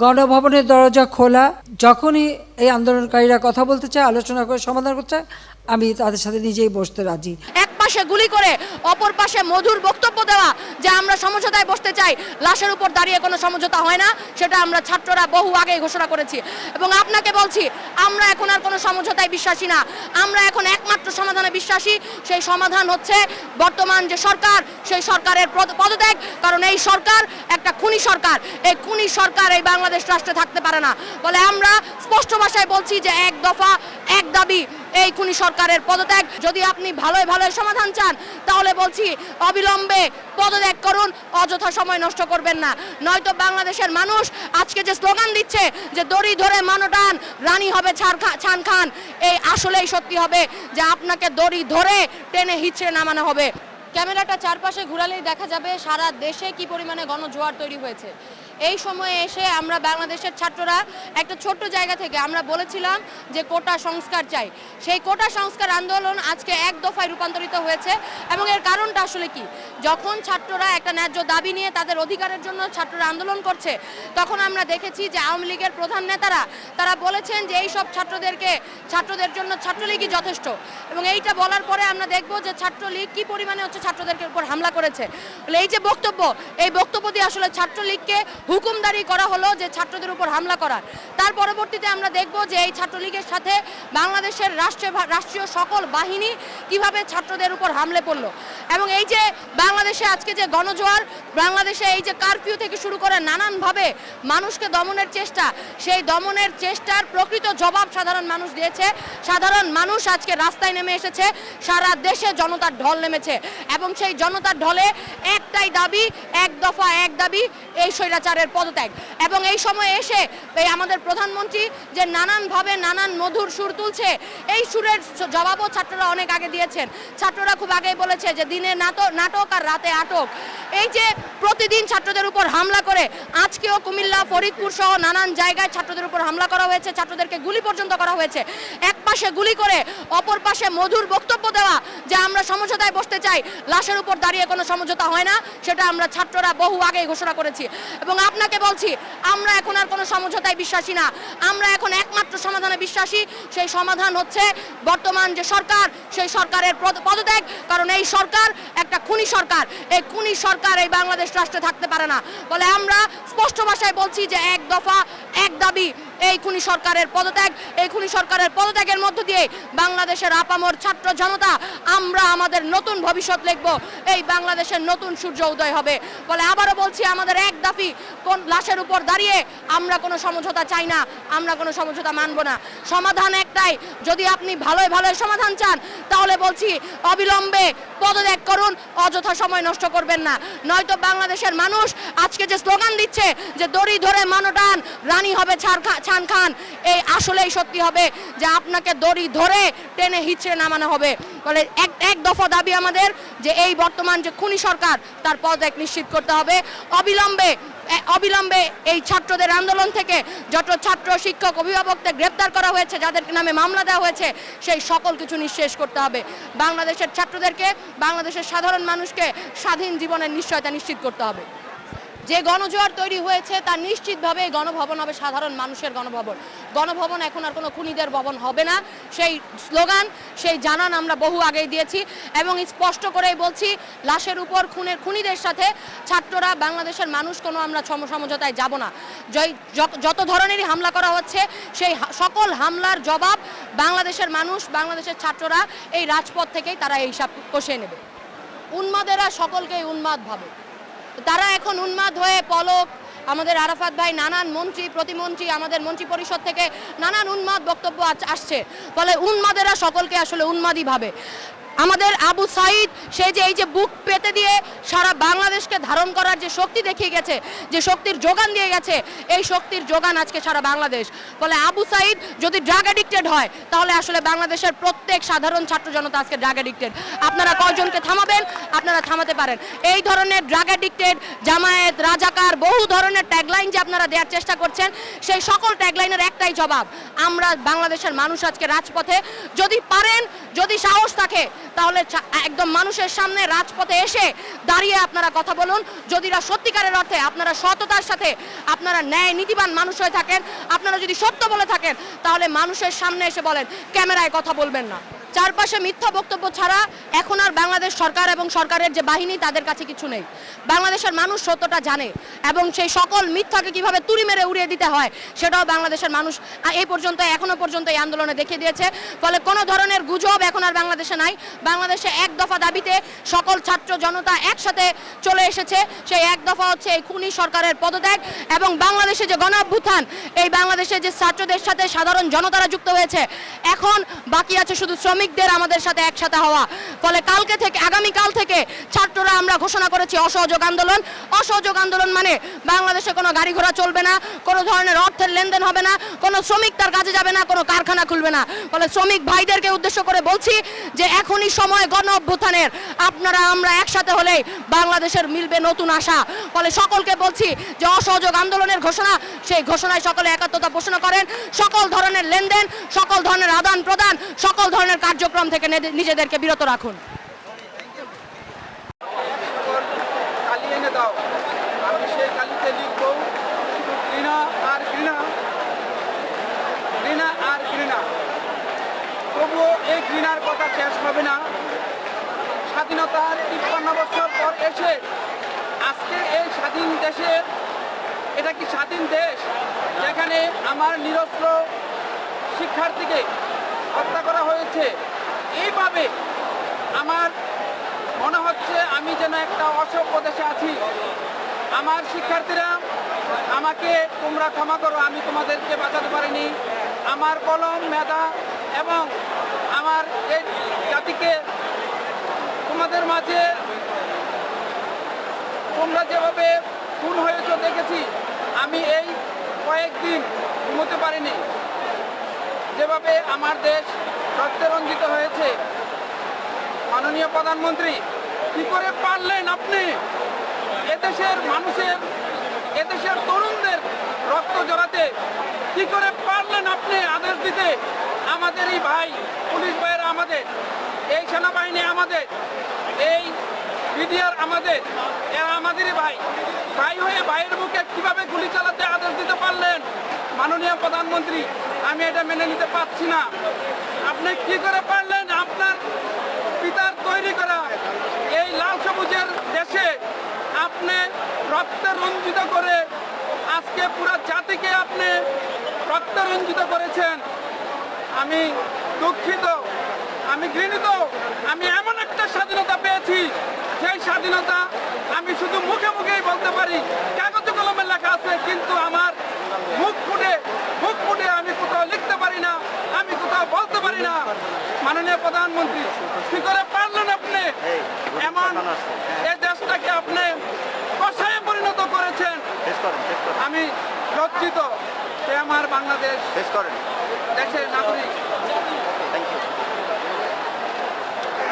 গণভবনের দরজা খোলা। যখনই এই আন্দোলনকারীরা কথা বলতে চায়, আলোচনা করে, সমাধান করতে চায়, আমি তাদের সাথে নিজেই বসতে রাজি। এক পাশে গুলি করে, অপর পাশে মধুর বক্তব্য দেওয়া, যে আমরা সমঝোতায় বসতে চাই। লাশের উপর দাঁড়িয়ে কোনো সমঝোতা হয় না, সেটা আমরা ছাত্ররা বহু আগেই ঘোষণা করেছি। এবং আপনাকে বলছি, আমরা এখন আর কোনো সমঝোতায় বিশ্বাসী না। আমরা এখন একমাত্র সমাধানে বিশ্বাসী। সেই সমাধান হচ্ছে বর্তমান যে সরকার, সেই সরকারের পদ- পদত্যাগ। কারণ এই সরকার একটা খুনি সরকার। এই খুনি সরকার এই বাংলাদেশ রাষ্ট্রে থাকতে পারে না। বলে আমরা স্পষ্ট ভাষায় বলছি যে এক দফা, এক দাবি এই খুনি সরকারের পদত্যাগ। যদি আপনি ভালোই ভালোই সমাধান চান, তাহলে বলছি অবিলম্বে পদত্যাগ করুন, অযথা সময় নষ্ট করবেন না। নয়তো বাংলাদেশের মানুষ আজকে যে স্লোগান দিচ্ছে যে দড়ি ধরে মানটান রানী হবে ছান খান, এই আসলেই সত্যি হবে যে আপনাকে দড়ি ধরে টেনে হিচড়ে নামানো হবে। ক্যামেরাটা চারপাশে ঘুরালেই দেখা যাবে সারা দেশে কি পরিমাণে গণজোয়ার তৈরি হয়েছে। এই সময়ে এসে আমরা বাংলাদেশের ছাত্ররা একটা ছোট্ট জায়গা থেকে আমরা বলেছিলাম যে কোটা সংস্কার চাই। সেই কোটা সংস্কার আন্দোলন আজকে এক দফায় রূপান্তরিত হয়েছে এবং এর কারণটা আসলে কি? যখন ছাত্ররা একটা ন্যায্য দাবি নিয়ে তাদের অধিকারের জন্য ছাত্ররা আন্দোলন করছে, তখন আমরা দেখেছি যে আওয়ামী লীগের প্রধান নেতারা, তারা বলেছেন যে এই সব ছাত্রদেরকে, ছাত্রদের জন্য ছাত্রলীগই যথেষ্ট। এবং এইটা বলার পরে আমরা দেখব যে ছাত্রলীগ কি পরিমাণে হচ্ছে ছাত্রদেরকে উপর হামলা করেছে। এই যে বক্তব্য, এই বক্তব্য দিয়ে আসলে ছাত্রলীগকে হুকুমদারি করা হলো যে ছাত্রদের উপর হামলা করার। তার পরবর্তীতে আমরা দেখব যে এই ছাত্রলীগের সাথে বাংলাদেশের রাষ্ট্রীয় রাষ্ট্রীয় সকল বাহিনী কীভাবে ছাত্রদের উপর হামলে পড়ল। এবং এই যে বাংলাদেশে আজকে যে গণজোয়ার, বাংলাদেশে এই যে কারফিউ থেকে শুরু করে নানানভাবে মানুষকে দমনের চেষ্টা, সেই দমনের চেষ্টার প্রকৃত জবাব সাধারণ মানুষ দিয়েছে। সাধারণ মানুষ আজকে রাস্তায় নেমে এসেছে, সারা দেশে জনতার ঢল নেমেছে। এবং সেই জনতার ঢলে একটাই দাবি, এক দফা এক দাবি, এই স্বৈরাচারের পদত্যাগ। এবং এই সময় এসে এই আমাদের প্রধানমন্ত্রী যে নানানভাবে নানান মধুর সুর তুলছে, এই সুরের জবাবও ছাত্ররা অনেক আগে দিয়েছেন। ছাত্ররা খুব আগেই বলেছে যে দিনে নাটক আর রাতে আটক। এই যে প্রতিদিন ছাত্রদের উপর হামলা করে, আজকেও কুমিল্লা, ফরিদপুর সহ নানান জায়গায় ছাত্রদের উপর হামলা করা হয়েছে, ছাত্রদেরকে গুলি পর্যন্ত করা হয়েছে। এক পাশে গুলি করে, অপর পাশে মধুর বক্তব্য দেওয়া, যে আমরা সমঝোতায় বসতে চাই, লাশের উপর দাঁড়িয়ে কোনো সমঝোতা হয় না, সেটা আমরা ছাত্ররা বহু আগেই ঘোষণা করেছি। এবং আপনাকে বলছি, আমরা এখন আর কোনো সমঝোতায় বিশ্বাসী না। আমরা এখন একমাত্র সমাধানে বিশ্বাসী, সেই সমাধান হচ্ছে বর্তমান যে সরকার, সেই সরকারের পদ- পদত্যাগ। কারণ এই সরকার একটা খুনি সরকার। এই খুনি সরকার এই বাংলাদেশ রাষ্ট্রে থাকতে পারে না। বলে আমরা স্পষ্ট ভাষায় বলছি যে এক দফা এক দাবি এই খুনি সরকারের পদত্যাগ, এই খুনি সরকারের পদত্যাগের মধ্য দিয়ে বাংলাদেশের আপামর ছাত্র জনতা, আমরা আমাদের নতুন ভবিষ্যৎ লিখব। এই বাংলাদেশের নতুন সূর্য উদয় হবে। বলে আবারও বলছি, আমাদের এক দাবি কোন লাশের উপর দাঁড়িয়ে আমরা কোনো সমঝোতা চাই না, আমরা কোনো সমঝোতা মানব না। সমাধান একটাই, যদি আপনি ভালোই ভালোই সমাধান চান, তাহলে বলছি, অবিলম্বে পদত্যাগ করুন, অযথা সময় নষ্ট করবেন না। নয়তো বাংলাদেশের মানুষ আজকে যে স্লোগান দিচ্ছে, যে দড়ি ধরে মানটান, রানী হবে ছাড় খা- ছান খান, এই আসলেই সত্যি হবে যে আপনাকে দড়ি ধরে টেনে হিচড়ে নামানো হবে। বলে এক এক দফা দাবি আমাদের যে এই বর্তমান যে খুনি সরকার, তার পদ এক নিশ্চিত করতে হবে। অবিলম্বে অবিলম্বে এই ছাত্রদের আন্দোলন থেকে যত ছাত্র, শিক্ষক, অভিভাবকদের গ্রেপ্তার করা হয়েছে যাদের নামে মামলা দেওয়া হয়েছে, সেই সকল কিছু নিঃশেষ করতে হবে। বাংলাদেশের ছাত্রদেরকে, বাংলাদেশের সাধারণ মানুষকে স্বাধীন জীবনের নিশ্চয়তা নিশ্চিত করতে হবে। যে গণজোয়ার তৈরি হয়েছে, তা নিশ্চিতভাবে এই গণভবন হবে সাধারণ মানুষের গণভবন। গণভবন এখন আর কোনো খুনিদের ভবন হবে না। সেই স্লোগান, সেই জানান আমরা বহু আগেই দিয়েছি এবং স্পষ্ট করেই বলছি, লাশের উপর খুনের খুনিদের সাথে ছাত্ররা, বাংলাদেশের মানুষ কোনো আমরা সম সমঝোতায় যাব না। যত- ধরনেরই হামলা করা হচ্ছে, সেই সকল হামলার জবাব বাংলাদেশের মানুষ, বাংলাদেশের ছাত্ররা এই রাজপথ থেকেই তারা এই হিসাব কষিয়ে নেবে। উন্মাদেরা সকলকেই উন্মাদ ভাবে। তারা এখন উন্মাদ হয়ে পলক। আমাদের আরাফাত ভাই নানান মন্ত্রী, প্রতিমন্ত্রী, আমাদের মন্ত্রী পরিষদ থেকে নানান উন্মাদ বক্তব্য আসছে। ফলে উন্মাদেরা সকলকে আসলে উন্মাদই ভাবে। আমাদের আবু সাইদ, সে যে এই যে বুক পেতে দিয়ে সারা বাংলাদেশকে ধারণ করার যে শক্তি দেখিয়ে গেছে, যে শক্তির যোগান দিয়ে গেছে, এই শক্তির যোগান আজকে সারা বাংলাদেশ। ফলে আবু সাইদ যদি ড্রাগ অ্যাডিক্টেড হয়, তাহলে আসলে বাংলাদেশের প্রত্যেক সাধারণ ছাত্র জনতা আজকে ড্রাগ অ্যাডিক্টেড আপনারা কয়জনকে থামাবেন? আপনারা থামাতে পারেন। এই ধরনের ড্রাগ অ্যাডিক্টেড জামায়াত, রাজাকার, বহু ধরনের ট্যাগলাইন যে আপনারা দেওয়ার চেষ্টা করছেন, সেই সকল ট্যাগলাইনের একটাই জবাব, আমরা বাংলাদেশের মানুষ আজকে রাজপথে যদি পারেন, যদি সাহস থাকে তাহলে একদম মানুষের সামনে রাজপথে এসে দাঁড়িয়ে আপনারা কথা বলুন। যদি সত্যিকারের অর্থে আপনারা সততার সাথে আপনারা ন্যায় নীতিবান মানুষ হয়ে থাকেন, আপনারা যদি সত্য বলে থাকেন, তাহলে মানুষের সামনে এসে বলেন, ক্যামেরায় কথা বলবেন না। চারপাশে মিথ্যা বক্তব্য ছাড়া এখন আর বাংলাদেশ সরকার এবং সরকারের যে বাহিনী তাদের কাছে কিছু নেই। বাংলাদেশের মানুষ সত্যটা জানে এবং সেই সকল মিথ্যাকে কীভাবে তুড়ি মেরে উড়িয়ে দিতে হয় সেটাও বাংলাদেশের মানুষ এই পর্যন্ত, এখনও পর্যন্ত এই আন্দোলনে দেখিয়ে দিয়েছে। ফলে কোনো ধরনের গুজব এখন আর বাংলাদেশে নাই। বাংলাদেশে এক দফা দাবিতে সকল ছাত্র জনতা একসাথে চলে এসেছে। সেই এক দফা হচ্ছে এই খুনি সরকারের পদত্যাগ এবং বাংলাদেশে যে গণ অভ্যুত্থান এই বাংলাদেশে যে ছাত্রদের সাথে সাধারণ জনতারা যুক্ত হয়েছে, এখন বাকি আছে শুধু শ্রমিকদের আমাদের সাথে একসাথে হওয়া। ফলে কালকে থেকে আগামী কাল থেকে ছাত্ররা আমরা ঘোষণা করেছি অসহযোগ আন্দোলন। অসহযোগ আন্দোলন মানে বাংলাদেশে কোনো গাড়ি ঘোড়া চলবে না, কোনো ধরনের অর্থের লেনদেন হবে না, কোনো শ্রমিক তার কাজে যাবে না, কোনো কারখানা খুলবে না। ফলে শ্রমিক ভাইদেরকে উদ্দেশ্য করে বলছি যে এখনই সময় গণ অভ্যুত্থানের। আপনারা আমরা একসাথে হলে বাংলাদেশের মিলবে নতুন আশা। ফলে সকলকে বলছি যে অসহযোগ আন্দোলনের ঘোষণা, সেই ঘোষণায় সকলে একাত্মতা ঘোষণা করেন। সকল ধরনের লেনদেন, সকল ধরনের আদান প্রদান সকল ধরনের কার্যক্রম থেকে নিজেদেরকে বিরত রাখুন তবুও এই ঘৃণার কথা শেষ হবে না স্বাধীনতার তিপ্পান্ন বছর পর এসে আজকে এই স্বাধীন দেশে এটা কি স্বাধীন দেশ যেখানে আমার নিরস্ত্র শিক্ষার্থীকে হত্যা করা হয়েছে। এইভাবে আমার মনে হচ্ছে আমি যেন একটা অসভ্য দেশে আছি। আমার শিক্ষার্থীরা, আমাকে তোমরা ক্ষমা করো, আমি তোমাদেরকে বাঁচাতে পারিনি। আমার কলম, মেধা এবং আমার এই জাতিকে তোমাদের মাঝে তোমরা যেভাবে খুন হয়েছ দেখেছি, আমি এই কয়েকদিন ঘুমোতে পারিনি। যেভাবে আমার দেশ রক্তে রঞ্জিত হয়েছে, মাননীয় প্রধানমন্ত্রী, কি করে পারলেন আপনি? এদেশের মানুষের, এদেশের তরুণদের রক্ত জড়াতে কি করে পারলেন আপনি আদেশ দিতে? আমাদের এই ভাই, পুলিশ ভাইয়েরা আমাদের, এই সেনাবাহিনী আমাদের, এই বিডিআর আমাদের, এরা আমাদেরই ভাই। ভাই হয়ে ভাইয়ের মুখে কীভাবে গুলি চালাতে আদেশ দিতে পারলেন? মাননীয় প্রধানমন্ত্রী, আমি এটা মেনে নিতে পারছি না। আপনি কি করে পারলেন আপনার পিতার তৈরি করা? এই লাল সবুজের দেশে আপনি রক্তে রঞ্জিত করে আজকে পুরো জাতিকে আপনি রক্তে রঞ্জিত করেছেন। আমি দুঃখিত, আমি ঘৃণিত, আমি এমন একটা স্বাধীনতা পেয়েছি সেই স্বাধীনতা আমি শুধু মুখে মুখেই বলতে পারি কাগজে কলমে লেখা আছে কিন্তু আমার মুখ ফুটে মুখ ফুটে আমি কোথাও লিখতে পারি না আমি কোথাও বলতে পারি না। মাননীয় প্রধানমন্ত্রী কি করে পারলেন আপনি? এমন এই দেশটাকে আপনি কষায়ে পরিণত করেছেন। আমি লজ্জিত সে আমার বাংলাদেশ দেশের নাগরিক। Thank you